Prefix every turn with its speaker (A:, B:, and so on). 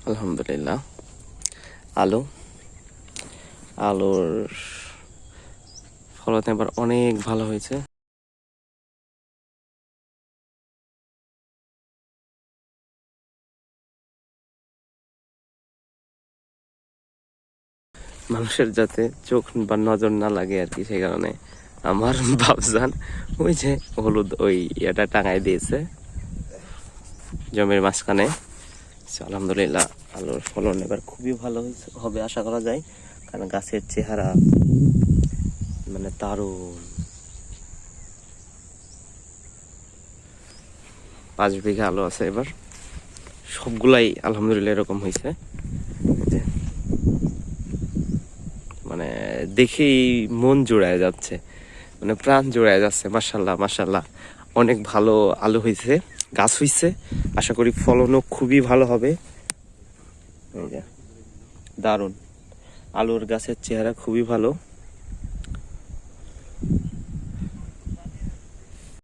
A: আলহামদুলিল্লাহ। আলু। আলুর ফলন এবার অনেক ভালো হয়েছে। মানুষের যাতে চোখ বা নজর না লাগে আর কি, সেই কারণে আমার বাবজান ওই যে হলুদ ওই ইয়েটা টাঙায় দিয়েছে। জমির মাঝখানে। আলহামদুলিল্লাহ, আলুর ফলন এবার খুবই ভালো হবে আশা করা যায়। কারণ গাছের চেহারা মানে দারুণ। পাঁচ বিঘা আলু আছে এবার। সবগুলাই আলহামদুলিল্লাহ এরকম হয়েছে। মানে দেখেই মন জোড়ায় যাচ্ছে মানে প্রাণ জোড়ায় যাচ্ছে মাসাল্লাহ মাসাল্লাহ অনেক ভালো আলু হয়েছে, গাছ হয়েছে। আশা করি ফলনও খুবই ভালো হবে। দারুণ। আলুর গাছের চেহারা খুবই ভালো।